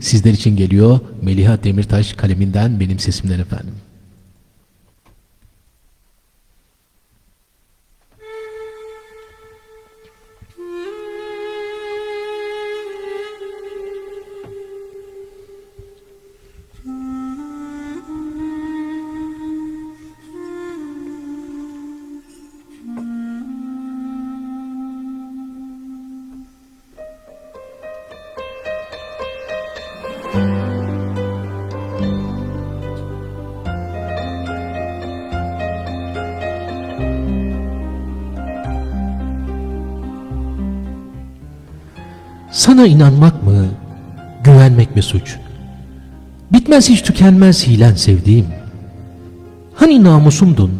Sizler için geliyor Meliha Demirtaş kaleminden benim sesimden efendim. Sana inanmak mı, güvenmek mi suç? Bitmez hiç tükenmez hilen sevdiğim. Hani namusumdun,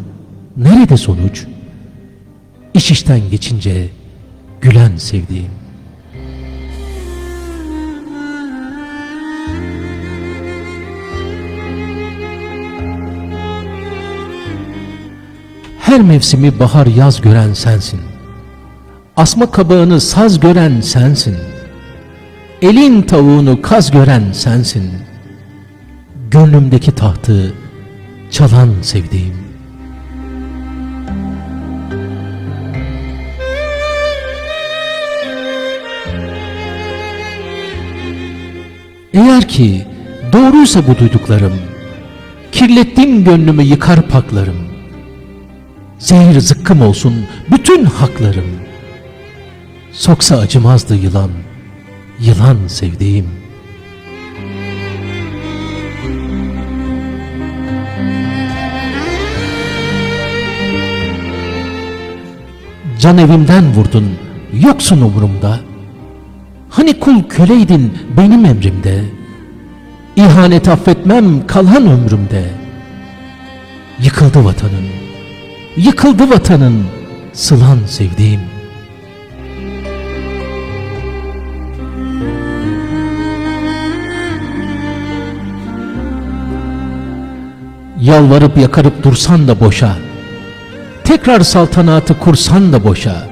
nerede sonuç? İş işten geçince gülen sevdiğim. Her mevsimi bahar yaz gören sensin. Asma kabağını saz gören sensin. Elin tavuğunu kaz gören sensin. Gönlümdeki tahtı çalan sevdiğim. Eğer ki doğruysa bu duyduklarım, kirlettin gönlümü yıkar paklarım. Zehir zıkkım olsun bütün haklarım. Soksa acımazdı yılan, yılan sevdiğim. Can evimden vurdun, yoksun umurumda. Hani kul köleydin benim emrimde. İhanet affetmem kalan ömrümde. Yıkıldı vatanın, yıkıldı vatanın, sılan sevdiğim. Yalvarıp yakarıp dursan da boşa, tekrar saltanatı kursan da boşa,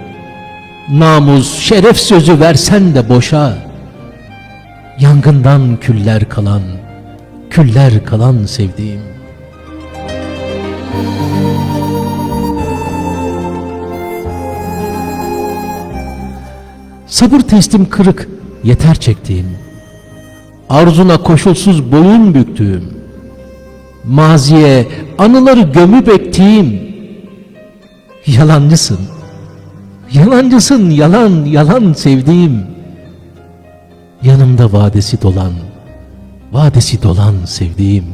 namus, şeref sözü versen de boşa, yangından küller kalan, küller kalan sevdiğim. Sabır teslim kırık, yeter çektiğim, arzuna koşulsuz boyun büktüğüm, maziye anıları gömüp ektiğim, yalancısın, yalancısın yalan yalan sevdiğim, yanımda vadesi dolan, vadesi dolan sevdiğim,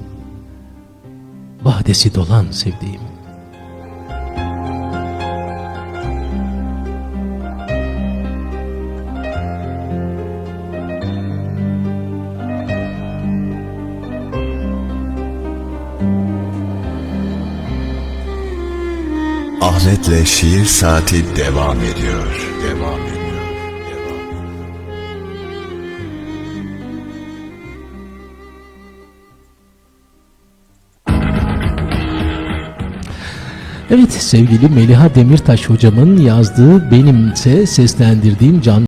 vadesi dolan sevdiğim. Ahmet'le Şiir Saati devam ediyor. Devam ediyor. Evet sevgili Meliha Demirtaş hocamın yazdığı benimse seslendirdiğim can